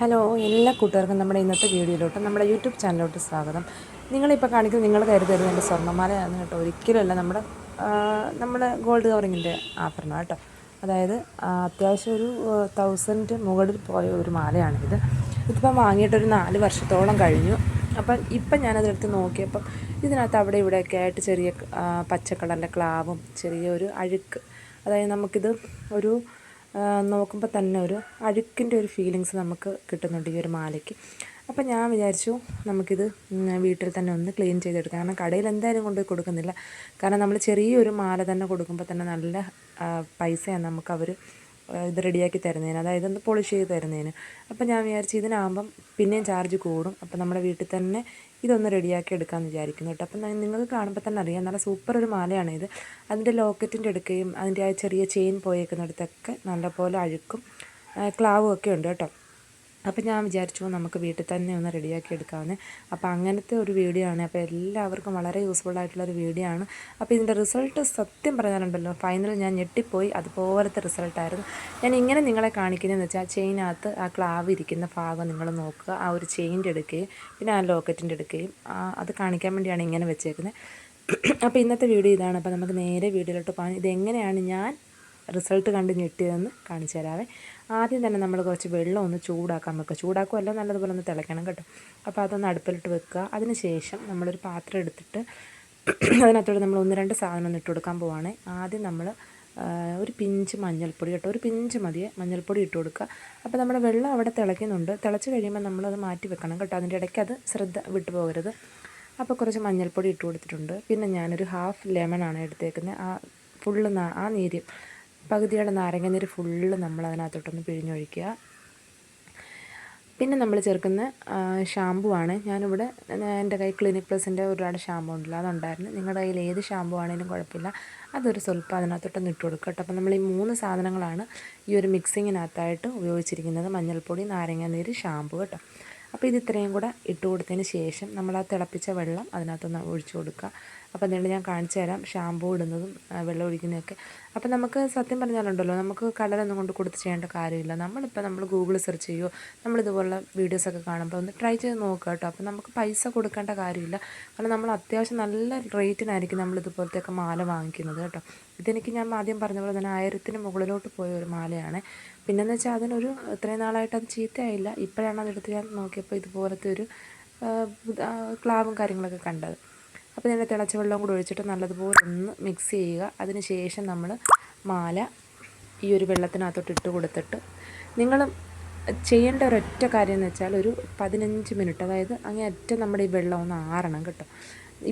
Hello എല്ലാ കൂട്ടുകാർക്കും നമ്മുടെ ഇന്നത്തെ വീഡിയോയിലോട്ട് നമ്മുടെ യൂട്യൂബ് ചാനലിലോട്ട് സ്വാഗതം. നിങ്ങളിപ്പോൾ കാണിക്കുന്നത് നിങ്ങൾ കരുതരുത് എന്റെ സ്വർണമാലയാണ് കേട്ടോ. ഒരിക്കലുമല്ല നമ്മുടെ നമ്മുടെ ഗോൾഡ് കവറിങ്ങിന്റെ ആഭരണം കേട്ടോ. അതായത് അത്യാവശ്യം ഒരു തൗസൻഡ് മുകളിൽ പോയ ഒരു മാലയാണിത്. ഇതിപ്പം വാങ്ങിയിട്ടൊരു നാല് വർഷത്തോളം കഴിഞ്ഞു. അപ്പം ഇപ്പം ഞാനതെടുത്ത് നോക്കിയപ്പം ഇതിനകത്ത് അവിടെ ഇവിടെയൊക്കെ ആയിട്ട് ചെറിയ പച്ചക്കളറിന്റെ ക്ലാവും ചെറിയൊരു അഴുക്ക്. അതായത് നമുക്കിത് ഒരു നോക്കുമ്പോൾ തന്നെ ഒരു അഴുക്കിന്റെ ഒരു ഫീലിങ്സ് നമുക്ക് കിട്ടുന്നുണ്ട് ഈ ഒരു മാലയ്ക്ക്. അപ്പം ഞാൻ വിചാരിച്ചു നമുക്കിത് വീട്ടിൽ തന്നെ ഒന്ന് ക്ലീൻ ചെയ്തെടുക്കാം. കാരണം കടയിൽ എന്തായാലും കൊണ്ടുപോയി കൊടുക്കുന്നില്ല. കാരണം നമ്മൾ ചെറിയൊരു മാല തന്നെ കൊടുക്കുമ്പോൾ തന്നെ നല്ല പൈസയാണ് നമുക്ക് അവർ ഇത് റെഡിയാക്കി തരുന്നതിന് അതായത് ഒന്ന് പോളിഷ് ചെയ്ത് തരുന്നതിന്. അപ്പം ഞാൻ വിചാരിച്ചു ഇതിനാകുമ്പം പിന്നെയും ചാർജ് കൂടും. അപ്പം നമ്മുടെ വീട്ടിൽ തന്നെ ഇതൊന്ന് റെഡിയാക്കി എടുക്കാമെന്ന് വിചാരിക്കുന്നു കേട്ടോ. അപ്പം നിങ്ങൾക്ക് കാണുമ്പോൾ തന്നെ അറിയാം. നല്ല സൂപ്പർ ഒരു മാലയാണ് ഇത്. അതിന്റെ ലോക്കറ്റിന്റെ എടുക്കുകയും അതിന്റെ ആ ചെറിയ ചെയിൻ പോയേക്കുന്നിടത്തൊക്കെ നല്ലപോലെ അഴുക്കും ക്ലാവും ഒക്കെ ഉണ്ട് കേട്ടോ. അപ്പം ഞാൻ വിചാരിച്ചു നമുക്ക് വീട്ടിൽ തന്നെ ഒന്ന് റെഡിയാക്കി എടുക്കാമെന്ന് അപ്പോൾ അങ്ങനത്തെ ഒരു വീഡിയോ ആണ്. അപ്പോൾ എല്ലാവർക്കും വളരെ യൂസ്ഫുൾ ആയിട്ടുള്ള ഒരു വീഡിയോ ആണ്. അപ്പോൾ ഇതിന്റെ റിസൾട്ട് സത്യം പറഞ്ഞാലുണ്ടല്ലോ ഫൈനൽ ഞാൻ ഞെട്ടിപ്പോയി. അതുപോലത്തെ റിസൾട്ടായിരുന്നു ഞാൻ ഇങ്ങനെ നിങ്ങളെ കാണിക്കുന്നതെന്ന് വെച്ചാൽ ചെയിനകത്ത് ആ ക്ലാവ് ഇരിക്കുന്ന ഭാഗം നിങ്ങൾ നോക്കുക. ആ ഒരു ചെയിന്റെ എടുക്കുകയും പിന്നെ ആ ലോക്കറ്റിന്റെ എടുക്കുകയും അത് കാണിക്കാൻ വേണ്ടിയാണ് ഇങ്ങനെ വെച്ചേക്കുന്നത് അപ്പോൾ ഇന്നത്തെ വീഡിയോ ഇതാണ്. അപ്പോൾ നമുക്ക് നേരെ വീഡിയോയിലോട്ട് പോകാൻ ഇതെങ്ങനെയാണ് ഞാൻ റിസൾട്ട് കണ്ട് ഞെട്ടിയതെന്ന് കാണിച്ചു തരാവേ. ആദ്യം തന്നെ നമ്മൾ കുറച്ച് വെള്ളം ഒന്ന് ചൂടാക്കാൻ വെക്കുക. ചൂടാക്കുമല്ല നല്ലതുപോലെ ഒന്ന് തിളയ്ക്കണം കേട്ടോ. അപ്പോൾ അതൊന്ന് അടുപ്പിലിട്ട് വെക്കുക. അതിന് ശേഷം നമ്മളൊരു പാത്രം എടുത്തിട്ട് അതിനകത്തോട്ട് നമ്മൾ ഒന്ന് രണ്ട് സാധനം ഒന്ന് ഇട്ട് കൊടുക്കാൻ പോവാണ്. ആദ്യം നമ്മൾ ഒരു പിഞ്ച് മഞ്ഞൾപ്പൊടി കേട്ടോ. ഒരു പിഞ്ച് മതിയെ മഞ്ഞൾപ്പൊടി ഇട്ട് കൊടുക്കുക. അപ്പോൾ നമ്മുടെ വെള്ളം അവിടെ തിളയ്ക്കുന്നുണ്ട്. തിളച്ച് കഴിയുമ്പോൾ നമ്മളത് മാറ്റി വെക്കണം കേട്ടോ. അതിന്റെ ഇടയ്ക്ക് അത് ശ്രദ്ധ വിട്ടു പോകരുത്. അപ്പോൾ കുറച്ച് മഞ്ഞൾപ്പൊടി ഇട്ട് കൊടുത്തിട്ടുണ്ട്. പിന്നെ ഞാനൊരു ഹാഫ് ലെമൺ ആണ് എടുത്തേക്കുന്നത്. ആ ഫുള്ള് ആ നീര് പകുതിയുടെ നാരങ്ങ നീര് ഫുള്ള് നമ്മൾ അതിനകത്തോട്ടൊന്ന് പിഴിഞ്ഞൊഴിക്കുക. പിന്നെ നമ്മൾ ചേർക്കുന്ന ഷാമ്പു ആണ് ഞാനിവിടെ എന്റെ കയ്യിൽ ക്ലിനിക് പ്ലസിന്റെ ഒരുപാട് ഷാമ്പു ഉണ്ടല്ലോ അതുണ്ടായിരുന്നു. നിങ്ങളുടെ കയ്യിൽ ഏത് ഷാമ്പു ആണെങ്കിലും കുഴപ്പമില്ല. അതൊരു സ്വല്പം അതിനകത്തോട്ടൊന്ന് ഇട്ട് കൊടുക്കുക കേട്ടോ. അപ്പോൾ നമ്മൾ ഈ മൂന്ന് സാധനങ്ങളാണ് ഈ ഒരു മിക്സിങ്ങിനകത്തായിട്ട് ഉപയോഗിച്ചിരിക്കുന്നത്. മഞ്ഞൾപ്പൊടി നാരങ്ങാനീര് ഷാമ്പു കേട്ടോ. അപ്പോൾ ഇത് ഇത്രയും കൂടെ ഇട്ട് കൊടുത്തതിന് ശേഷം നമ്മൾ ആ തിളപ്പിച്ച വെള്ളം അതിനകത്തൊന്ന് ഒഴിച്ചു കൊടുക്കുക. അപ്പോൾ അതുകൊണ്ട് ഞാൻ കാണിച്ചു തരാം. ഷാമ്പൂ ഇടുന്നതും വെള്ളം ഒഴിക്കുന്നതൊക്കെ. അപ്പോൾ നമുക്ക് സത്യം പറഞ്ഞാലുണ്ടല്ലോ നമുക്ക് കടലൊന്നും കൊണ്ട് കൊടുത്ത് ചെയ്യേണ്ട കാര്യമില്ല. നമ്മളിപ്പോൾ നമ്മൾ ഗൂഗിൾ സെർച്ച് ചെയ്യുമോ നമ്മളിതുപോലുള്ള വീഡിയോസൊക്കെ കാണുമ്പോൾ ഒന്ന് ട്രൈ ചെയ്ത് നോക്കുക കേട്ടോ. അപ്പോൾ നമുക്ക് പൈസ കൊടുക്കേണ്ട കാര്യമില്ല. കാരണം നമ്മൾ അത്യാവശ്യം നല്ല റേറ്റിനായിരിക്കും നമ്മൾ ഇതുപോലത്തെയൊക്കെ മാല വാങ്ങിക്കുന്നത് കേട്ടോ. ഇതെനിക്ക് ഞാൻ ആദ്യം പറഞ്ഞ പോലെ തന്നെ ആയിരത്തിന് മുകളിലോട്ട് പോയ ഒരു മാലയാണ്. പിന്നെന്ന് വെച്ചാൽ അതിനൊരു ഇത്രയും നാളായിട്ട് അത് ചീത്തയായില്ല. ഇപ്പോഴാണ് അതെടുത്ത് ഞാൻ നോക്കിയപ്പോൾ ഇതുപോലത്തെ ഒരു ക്ലാവും കാര്യങ്ങളൊക്കെ കണ്ടത്. അപ്പോൾ ഇതിന്റെ തിളച്ച വെള്ളം കൂടി ഒഴിച്ചിട്ട് നല്ലതുപോലെ ഒന്ന് മിക്സ് ചെയ്യുക. അതിന് ശേഷം നമ്മൾ മാല ഈ ഒരു വെള്ളത്തിനകത്തോട്ട് ഇട്ട് കൊടുത്തിട്ട് നിങ്ങൾ ചെയ്യേണ്ട ഒരൊറ്റ കാര്യം എന്ന് വെച്ചാൽ ഒരു പതിനഞ്ച് മിനിറ്റ് അതായത് അങ്ങനെ ഒറ്റ നമ്മുടെ ഈ വെള്ളം ഒന്ന് ആറണം കേട്ടോ.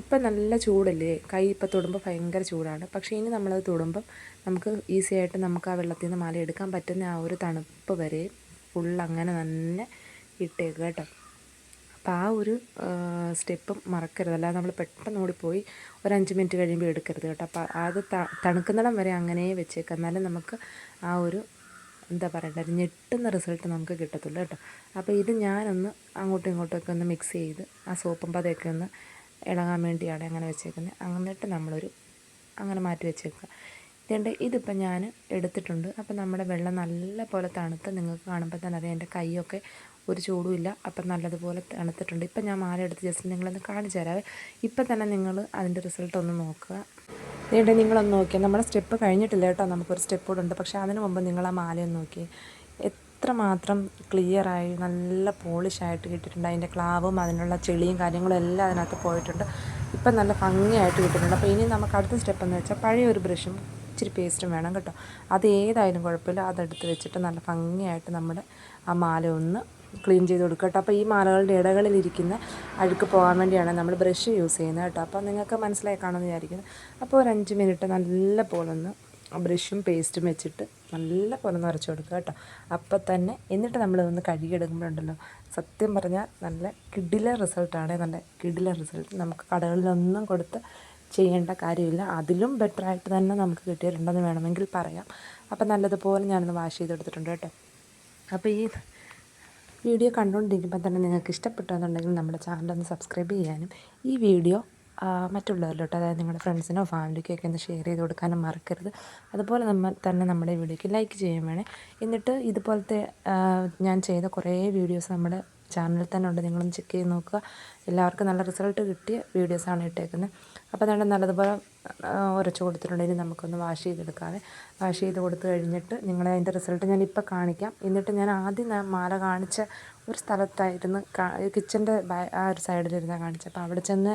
ഇപ്പം നല്ല ചൂടല്ലേ? കൈ ഇപ്പം തൊടുമ്പോൾ ഭയങ്കര ചൂടാണ്. പക്ഷേ ഇനി നമ്മളത് തൊടുമ്പം നമുക്ക് ഈസി ആയിട്ട് നമുക്ക് ആ വെള്ളത്തിൽ നിന്ന് മാല എടുക്കാൻ പറ്റുന്ന ആ ഒരു തണുപ്പ് വരെ ഫുൾ അങ്ങനെ തന്നെ ഇട്ടേക്കുക കേട്ടോ. അപ്പോൾ ആ ഒരു സ്റ്റെപ്പും മറക്കരുത്. അല്ലാതെ നമ്മൾ പെട്ടെന്ന് ഓടിപ്പോയി ഒരു അഞ്ച് മിനിറ്റ് കഴിയുമ്പോൾ എടുക്കരുത് കേട്ടോ. അപ്പോൾ അത് തണുക്കുന്നിടം വരെ അങ്ങനെ വെച്ചേക്കാം. എന്നാലും നമുക്ക് ആ ഒരു എന്താ പറയണ്ട ഒരു ഞെട്ടുന്ന റിസൾട്ട് നമുക്ക് കിട്ടത്തുള്ളൂ കേട്ടോ. അപ്പോൾ ഇത് ഞാനൊന്ന് അങ്ങോട്ടും ഇങ്ങോട്ടൊക്കെ ഒന്ന് മിക്സ് ചെയ്ത് ആ സോപ്പും പതയൊക്കെ ഒന്ന് ഇളകാൻ വേണ്ടിയാണ് അങ്ങനെ വെച്ചേക്കുന്നത് എന്നിട്ട് നമ്മളൊരു അങ്ങനെ മാറ്റി വെച്ചേക്കുക ഇതുണ്ട് ഇതിപ്പോൾ ഞാൻ എടുത്തിട്ടുണ്ട്. അപ്പോൾ നമ്മുടെ വെള്ളം നല്ല പോലെ തണുത്ത് നിങ്ങൾക്ക് കാണുമ്പോൾ തന്നെ അറിയാം. എന്റെ കൈയൊക്കെ ഒരു ചൂടും ഇല്ല. അപ്പം നല്ലതുപോലെ തണുത്തിട്ടുണ്ട്. ഇപ്പം ഞാൻ മാല എടുത്ത് ജസ്റ്റ് നിങ്ങളൊന്ന് കാണിച്ചു തരാവേ. ഇപ്പം തന്നെ നിങ്ങൾ അതിന്റെ റിസൾട്ട് ഒന്ന് നോക്കുക. ഇതുകൊണ്ട് നിങ്ങളൊന്ന് നോക്കിയാൽ നമ്മുടെ സ്റ്റെപ്പ് കഴിഞ്ഞിട്ടില്ല കേട്ടോ. നമുക്കൊരു സ്റ്റെപ്പ് കൂടെ ഉണ്ട്. പക്ഷേ അതിന് മുമ്പ് നിങ്ങൾ ആ മാലയൊന്ന് നോക്കി എത്രമാത്രം ക്ലിയറായി നല്ല പോളിഷായിട്ട് കിട്ടിയിട്ടുണ്ട്. അതിന്റെ ക്ലാവും അതിനുള്ള ചെളിയും കാര്യങ്ങളും എല്ലാം അതിനകത്ത് പോയിട്ടുണ്ട്. ഇപ്പം നല്ല ഭംഗിയായിട്ട് കിട്ടിയിട്ടുണ്ട്. അപ്പോൾ ഇനി നമുക്ക് അടുത്ത സ്റ്റെപ്പ് എന്ന് വെച്ചാൽ പഴയ ഒരു ബ്രഷും ഇച്ചിരി പേസ്റ്റും വേണം കേട്ടോ. അത് ഏതായാലും കുഴപ്പമില്ല. അതെടുത്ത് വെച്ചിട്ട് നല്ല ഭംഗിയായിട്ട് നമ്മുടെ ആ മാല ഒന്ന് ക്ലീൻ ചെയ്ത് കൊടുക്കുക കേട്ടോ. അപ്പോൾ ഈ മാലകളുടെ ഇടകളിലിരിക്കുന്ന അഴുക്ക് പോകാൻ വേണ്ടിയാണ് നമ്മൾ ബ്രഷ് യൂസ് ചെയ്യുന്നത് കേട്ടോ. അപ്പോൾ നിങ്ങൾക്ക് മനസ്സിലായി വിചാരിക്കുന്നു. അപ്പോൾ ഒരു അഞ്ച് മിനിറ്റ് നല്ല പോലെ ഒന്ന് ബ്രഷും പേസ്റ്റും വെച്ചിട്ട് നല്ല പോലെ ഒന്ന് ഉരച്ച് കൊടുക്കുക കേട്ടോ. അപ്പോൾ തന്നെ എന്നിട്ട് നമ്മൾ ഒന്ന് കഴുകിയെടുക്കുമ്പോഴുണ്ടല്ലോ. സത്യം പറഞ്ഞാൽ നല്ല കിഡിലെ റിസൾട്ടാണ്. നല്ല കിഡിലെ റിസൾട്ട്. നമുക്ക് കടകളിലൊന്നും കൊടുത്ത് ചെയ്യേണ്ട കാര്യമില്ല. അതിലും ബെറ്റർ ആയിട്ട് തന്നെ നമുക്ക് കിട്ടിയിട്ടുണ്ടെന്ന് വേണമെങ്കിൽ പറയാം. അപ്പോൾ നല്ലതുപോലെ ഞാനൊന്ന് വാഷ് ചെയ്തെടുത്തിട്ടുണ്ട് കേട്ടോ. അപ്പോൾ ഈ വീഡിയോ കണ്ടുകൊണ്ടിരിക്കുമ്പോൾ തന്നെ നിങ്ങൾക്ക് ഇഷ്ടപ്പെട്ടെന്നുണ്ടെങ്കിൽ നമ്മുടെ ചാനൽ ഒന്ന് സബ്സ്ക്രൈബ് ചെയ്യാനും ഈ വീഡിയോ മറ്റുള്ളവരിലോട്ട് അതായത് നിങ്ങളുടെ ഫ്രണ്ട്സിനോ ഫാമിലിക്കോ ഒക്കെ ഒന്ന് ഷെയർ ചെയ്ത് കൊടുക്കാനും മറക്കരുത്. അതുപോലെ നമ്മൾ തന്നെ നമ്മുടെ വീഡിയോയ്ക്ക് ലൈക്ക് ചെയ്യാൻ വേണേ. എന്നിട്ട് ഇതുപോലത്തെ ഞാൻ ചെയ്ത കുറേ വീഡിയോസ് നമ്മുടെ ചാനലിൽ തന്നെ ഉണ്ട്. നിങ്ങളും ചെക്ക് ചെയ്ത് നോക്കുക. എല്ലാവർക്കും നല്ല റിസൾട്ട് കിട്ടിയ വീഡിയോസാണ് ഇട്ടേക്കുന്നത്. അപ്പോൾ നല്ല നല്ലതുപോലെ ഉരച്ചു കൊടുത്തിട്ടുണ്ട്. ഇനി നമുക്കൊന്ന് വാഷ് ചെയ്തെടുക്കാവേ. വാഷ് ചെയ്ത് കൊടുത്തു കഴിഞ്ഞിട്ട് നിങ്ങളെ അതിന്റെ റിസൾട്ട് ഞാൻ ഇപ്പോൾ കാണിക്കാം. എന്നിട്ട് ഞാൻ ആദ്യം മാല കാണിച്ച ഒരു സ്ഥലത്തായിരുന്നു കിച്ചന്റെ ആ ഒരു സൈഡിലിരുന്നാണ് കാണിച്ചത്. അപ്പോൾ അവിടെ ചെന്ന്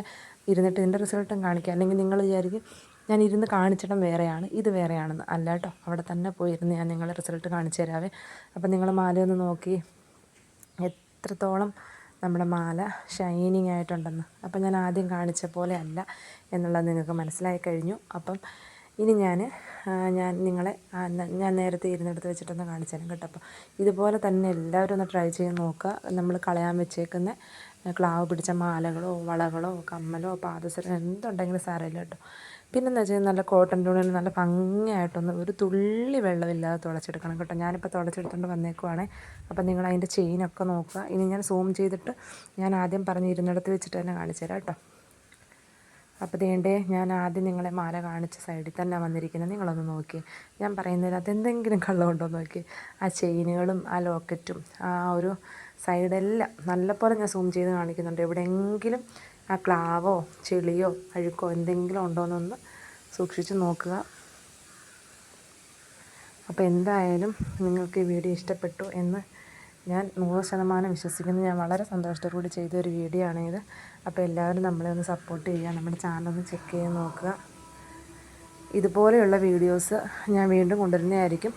ഇരുന്നിട്ട് ഇതിന്റെ റിസൾട്ടും കാണിക്കാം. അല്ലെങ്കിൽ നിങ്ങൾ വിചാരിക്കും ഞാൻ ഇരുന്ന് കാണിച്ചിടം വേറെയാണ്. ഇത് വേറെയാണെന്ന്. അല്ല കേട്ടോ. അവിടെ തന്നെ പോയിരുന്ന് ഞാൻ നിങ്ങളെ റിസൾട്ട് കാണിച്ചു തരാവേ. അപ്പം നിങ്ങൾ മാലയൊന്ന് നോക്കി. എത്രത്തോളം നമ്മുടെ മാല ഷൈനിങ് ആയിട്ടുണ്ടെന്ന്. അപ്പം ഞാൻ ആദ്യം കാണിച്ച പോലെ അല്ല എന്നുള്ളത് നിങ്ങൾക്ക് മനസ്സിലായി കഴിഞ്ഞു. അപ്പം ഇനി ഞാൻ ഞാൻ നിങ്ങളെ ഞാൻ നേരത്തെ ഇരുന്നെടുത്ത് വെച്ചിട്ടൊന്ന് കാണിച്ചു തരാം കേട്ടോ. അപ്പോൾ ഇതുപോലെ തന്നെ എല്ലാവരും ഒന്ന് ട്രൈ ചെയ്ത് നോക്കുക. നമ്മൾ കളയാൻ വെച്ചേക്കുന്ന ക്ലാവ് പിടിച്ച മാലകളോ വളകളോ കമ്മലോ പാദസരം എന്തുണ്ടെങ്കിലും സാരമില്ല കേട്ടോ. പിന്നെന്ന് വെച്ചാൽ നല്ല കോട്ടൺ തുണിയിൽ നല്ല ഭംഗിയായിട്ടൊന്ന് ഒരു തുള്ളി വെള്ളമില്ലാതെ തുളച്ചെടുക്കണം കേട്ടോ. ഞാനിപ്പോൾ തുളച്ചെടുത്തുകൊണ്ട് വന്നേക്കുവാണേ. അപ്പോൾ നിങ്ങൾ അതിന്റെ ചെയിനൊക്കെ നോക്കുക. ഇനി ഞാൻ സൂം ചെയ്തിട്ട് ഞാൻ ആദ്യം പറഞ്ഞിരുന്നിടത്ത് വെച്ചിട്ട് തന്നെ കാണിച്ചു തരാം കേട്ടോ. അപ്പോൾ ദേണ്ടേ ഞാൻ ആദ്യം നിങ്ങളെ മാല കാണിച്ച സൈഡിൽ തന്നെ വന്നിരിക്കുന്നത് നിങ്ങളൊന്ന് നോക്കി ഞാൻ പറയുന്നതിനകത്ത് എന്തെങ്കിലും കള്ളമുണ്ടോ നോക്കി ആ ചെയിനുകളും ആ ലോക്കറ്റും ആ ഒരു സൈഡെല്ലാം നല്ലപോലെ ഞാൻ സൂം ചെയ്ത് കാണിക്കുന്നുണ്ട്. എവിടെയെങ്കിലും ആ ക്ലാവോ ചെളിയോ അഴുക്കോ എന്തെങ്കിലും ഉണ്ടോയെന്നൊന്ന് സൂക്ഷിച്ച് നോക്കുക. അപ്പോൾ എന്തായാലും നിങ്ങൾക്ക് ഈ വീഡിയോ ഇഷ്ടപ്പെട്ടു എന്ന് ഞാൻ നൂറ് ശതമാനം വിശ്വസിക്കുന്നു. ഞാൻ വളരെ സന്തോഷത്തോടുകൂടി ചെയ്ത ഒരു വീഡിയോ ആണിത് അപ്പോൾ എല്ലാവരും നമ്മളെ ഒന്ന് സപ്പോർട്ട് ചെയ്യുക. നമ്മുടെ ചാനൽ ഒന്ന് ചെക്ക് ചെയ്ത് നോക്കുക. ഇതുപോലെയുള്ള വീഡിയോസ് ഞാൻ വീണ്ടും കൊണ്ടുവരുന്നതായിരിക്കും.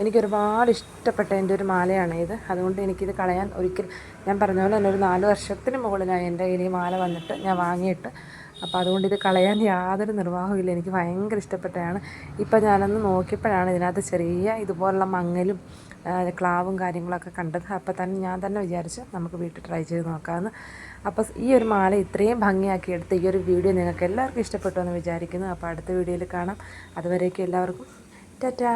എനിക്ക് ഒരുപാട് ഇഷ്ടപ്പെട്ട എന്റെ ഒരു മാലയാണ് ഇത്. അതുകൊണ്ട് എനിക്കിത് കളയാൻ ഒരിക്കൽ ഞാൻ പറഞ്ഞ പോലെ തന്നെ ഒരു നാല് വർഷത്തിന് മുകളിലായി എന്റെ കയ്യിൽ ഈ മാല വന്നിട്ട് ഞാൻ വാങ്ങിയിട്ട്. അപ്പോൾ അതുകൊണ്ട് ഇത് കളയാൻ യാതൊരു നിർവാഹമില്ല എനിക്ക് ഭയങ്കര ഇഷ്ടപ്പെട്ടതാണ്. ഇപ്പം ഞാനൊന്ന് നോക്കിയപ്പോഴാണ് ഇതിനകത്ത് ചെറിയ ഇതുപോലുള്ള മങ്ങലും ക്ലാവും കാര്യങ്ങളൊക്കെ കണ്ടത്. അപ്പോൾ തന്നെ ഞാൻ തന്നെ വിചാരിച്ച് നമുക്ക് വീട്ടിൽ ട്രൈ ചെയ്ത് നോക്കാമെന്ന് അപ്പോൾ ഈ ഒരു മാല ഇത്രയും ഭംഗിയാക്കി എടുത്ത് ഈ ഒരു വീഡിയോ നിങ്ങൾക്ക് എല്ലാവർക്കും ഇഷ്ടപ്പെട്ടു എന്ന് വിചാരിക്കുന്നു. അപ്പോൾ അടുത്ത വീഡിയോയിൽ കാണാം. അതുവരേക്കും എല്ലാവർക്കും ടാറ്റാ.